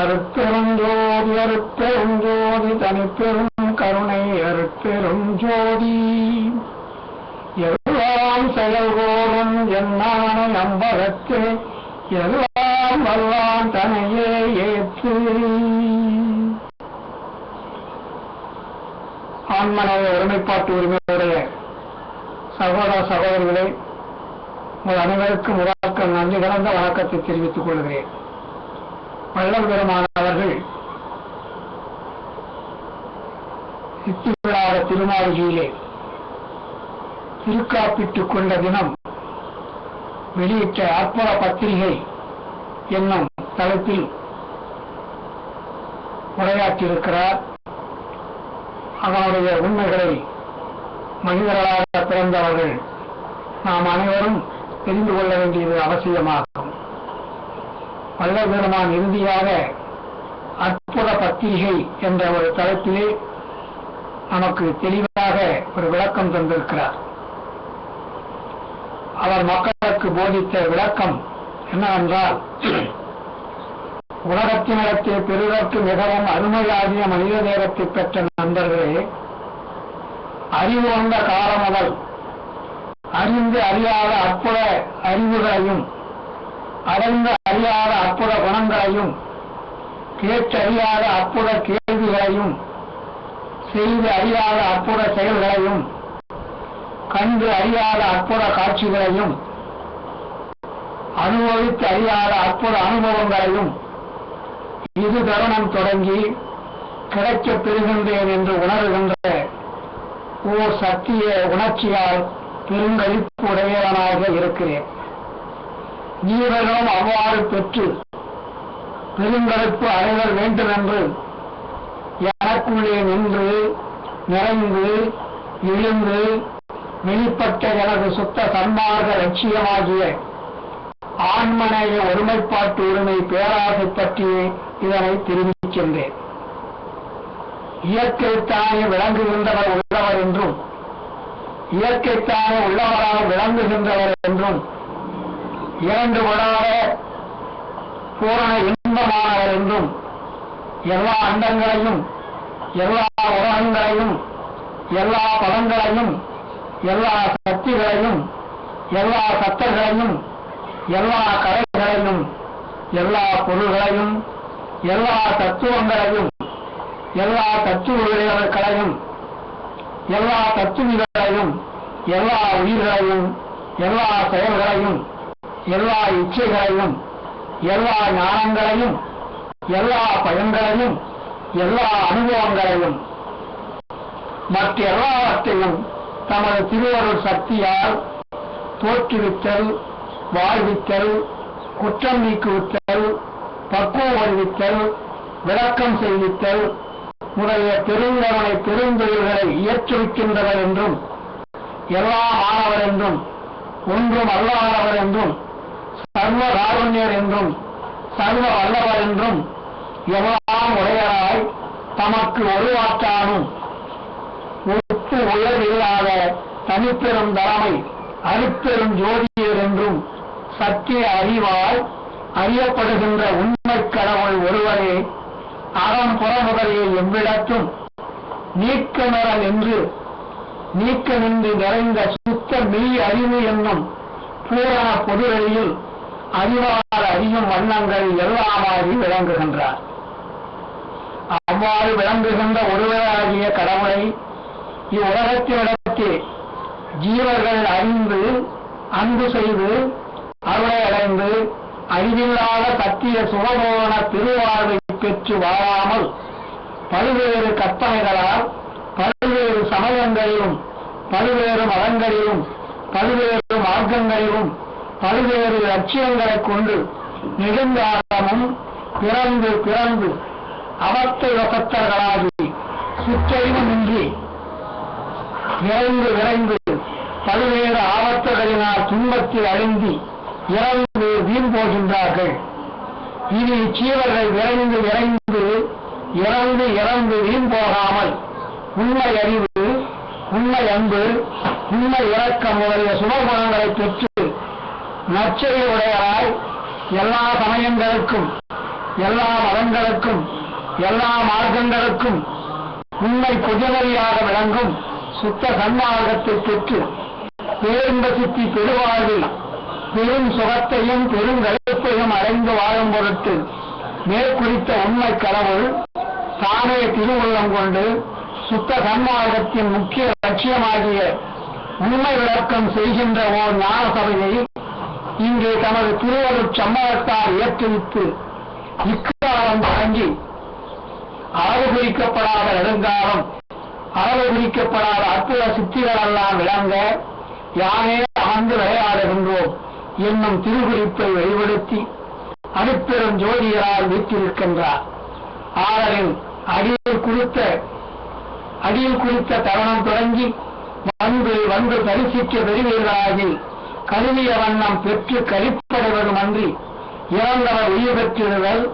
அருட்பெருஞ்சோதி அருட்பெருஞ்சோதி தனிப்பெரும் கருணை அருட்பெரும் ஜோதி. எல்லாம் செயல்கோரும் என்னான நம்பகத்து எல்லாம் வல்லான் தனையே ஏற்று. ஆண்மனை ஒருமைப்பாட்டு உரிமையுடைய சகோதர சகோதரிகளை உங்கள் அனைவருக்கும் உருவாக்க நன்றி கலந்த வணக்கத்தை தெரிவித்துக் கொள்கிறேன். பல்லவ பெருமானவர்கள் சித்தி விழாத திருமாளிகையிலே திருக்காப்பிட்டுக் கொண்ட தினம் வெளியிட்ட அற்புத பத்திரிகை என்னும் தலைப்பில் உரையாற்றியிருக்கிறார். அதனுடைய உண்மைகளை மனிதர்களாக பிறந்தவர்கள் நாம் அனைவரும் தெரிந்து கொள்ள வேண்டியது அவசியமாகும். வள்ளல் பெருமான் இறுதியாக அற்புத பத்திரிகை என்ற ஒரு தலைப்பிலே நமக்கு தெளிவாக ஒரு விளக்கம் தந்திருக்கிறார். அவர் மக்களுக்கு போதித்த விளக்கம் என்னவென்றால் உலகத்தினிடத்தே பெறுவதற்கு மிகவும் அருமையாகிய மனித நேரத்தை பெற்ற நண்பர்களே அறிவு வந்த காலம் முதல் அறிந்து அறியாத அற்புத அறிவுகளையும் அடைந்து அறியாத அற்புத குணங்களையும் கேட்டறியாத அற்புத கேள்விகளையும் செய்து அறியாத அற்புத செயல்களையும் கண்டு அறியாத அற்புத காட்சிகளையும் அனுபவித்து அறியாத அற்புத அனுபவங்களையும் இது தருணம் தொடங்கி கிடைக்கப் பெறுகின்றேன் என்று உணர்கின்ற ஓர் சத்திய உணர்ச்சியால் பெருங்கழிப்பு உடையவனாக இருக்கிறேன். வீரர்களும் அவ்வாறு பெற்று பெருங்கழிப்பு அடைதல் வேண்டும் என்று எனக்குள்ளே நின்று நிறைந்து எழுந்து வெளிப்பட்ட எனது சுத்த சன்மார்க்க லட்சியமாகிய ஆண்மனைய ஒருமைப்பாட்டு உரிமை பேராசை பற்றி இதனை தெரிவிக்கின்றேன் இயற்கைத்தானே விளங்குகின்றவர் உள்ளவர் என்றும் இயற்கைத்தானே உள்ளவராக விளங்குகின்றவர் என்றும் இரண்டு விடாத பூரண இன்பமானவர் என்றும் எல்லா அண்டங்களையும் எல்லா உலகங்களையும் எல்லா பலன்களையும் எல்லா சக்திகளையும் எல்லா சத்தங்களையும் எல்லா கலைகளையும் எல்லா பொருள்களையும் எல்லா தத்துவங்களையும் எல்லா தத்துவங்களையும் எல்லா தத்துவங்களையும் எல்லா உயிர்களையும் எல்லா செயல்களையும் எல்லா இச்சைகளையும் எல்லா ஞானங்களையும் எல்லா பயன்களையும் எல்லா அனுபவங்களையும் மற்ற எல்லாவற்றையும் தமது திருவருள் சக்தியால் தோற்றுவித்தல் வாழ்வித்தல் குற்றம் நீக்குவித்தல் பக்குவம் அறிவித்தல் விளக்கம் செய்வித்தல் முதலிய தெரிந்தவனை பெருந்தொழில்களை இயற்றுவிக்கின்றவர் என்றும் எல்லா மாணவர் என்றும் ஒன்றும் அல்லாதவர் என்றும் சர்வ காருண்யர் என்றும் சர்வ வல்லவர் என்றும் எல்லாம் உடையராய் தமக்கு ஒருவாற்றானும் ஒத்து உயர்வில்லாத தனிப்பெரும் தலைமை அருப்பெரும் ஜோதியர் என்றும் சத்திய அறிவால் அறியப்படுகின்ற உண்மை கடவுள் ஒருவரே அறம் புறமுதலே எவ்விடத்தும் நீக்கமரல் என்று நீக்க நின்று நிறைந்த சுத்த மெய் அறிவு என்னும் பூரண பொதுவெளியில் அறிவால் அறியும் வண்ணங்கள் எல்லாமாகி விளங்குகின்றார். அவ்வாறு விளங்குகின்ற ஒருவராகிய கடவுளை இவ்வுலகத்தினிடத்தில் ஜீவர்கள் அறிந்து அன்பு செய்து அருளை அடைந்து அறிவில்லாத சத்திய சுகபோன திருவாழ்வை பெற்று வாழாமல் பல்வேறு கற்பனைகளால் பல்வேறு சமயங்களிலும் பல்வேறு மதங்களிலும் பல்வேறு மார்க்கங்களிலும் பல்வேறு லட்சியங்களைக் கொண்டு நெடுங்காலமும் பிறந்து பிறந்து அவத்தை வசத்தர்களாகி சுற்றறிவுமின்றி விரைந்து விரைந்து பல்வேறு ஆபத்துகளினால் துன்பத்தில் அழுந்தி இறந்து வீண் போகின்றார்கள். இனி இச்சீவர்கள் விரைந்து விரைந்து இறந்து இறந்து வீண் போகாமல் உண்மை அறிவு உண்மை அன்பு உண்மை இரக்கம் முதலிய சுபகுணங்களை பெற்று நற்செயல் உடையராய் எல்லா சமயங்களுக்கும் எல்லா மதங்களுக்கும் எல்லா மார்க்கங்களுக்கும் உண்மை புஜனரியாக விளங்கும் சுத்த சன்மார்க்கத்தை பெற்று பேருந்த சித்தி பெருவாழ்வில் பெரும் சுகத்தையும் பெரும் கழிப்பையும் அடைந்து வாழும் பொருட்டு மேற்குறித்த உண்மை கடவுள் தானே திருவுள்ளம் கொண்டு சுத்த சன்மார்க்கத்தின் முக்கிய லட்சியமாகிய உண்மை விளக்கம் செய்கின்ற ஓர் ஞான சபையை இங்கே தனது திருவருட் சம்பவத்தால் ஏற்றுவித்து இக்காலம் வழங்கி அளவு குறிக்கப்படாத நெடுங்காலம் அளவு குறிக்கப்படாத அற்புத சித்திகளெல்லாம் விளங்க யானே ஆண்டு விளையாடுகின்றோம் என்னும் திருகுறிப்பை வெளிப்படுத்தி அனுப்பெரும் ஜோதியரால் வீட்டிருக்கின்றார் ஆதலின் அடியில் குறித்த அடியில் குறித்த தருணம் தொடங்கி வந்து வந்து தரிசிக்க பெறுவீர்களாகி கருவிய வண்ணம் பெற்று கழிப்படைவதும் அன்றி இறந்தவர் உயிர் பெற்றிருதல்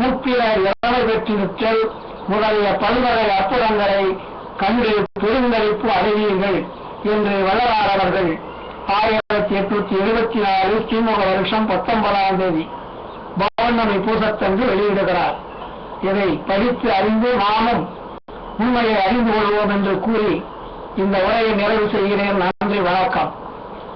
மூப்பினர் இறமை பெற்றிருத்தல் முதலிய பல்வகை அற்புதங்களை கண்டு பெருந்தளிப்பு அறிவீர்கள் என்று வள்ளலார் ஆயிரத்தி எட்நூத்தி எழுபத்தி நாலு திமுக வருஷம் பத்தொன்பதாம் தேதி பௌர்ணமி பூசத்தன்று வெளியிடுகிறார். இதை படித்து அறிந்து நாமும் உண்மையை அறிந்து கொள்வோம் என்று கூறி இந்த உரையை நிறைவு செய்கிறேன். நன்றி வணக்கம்.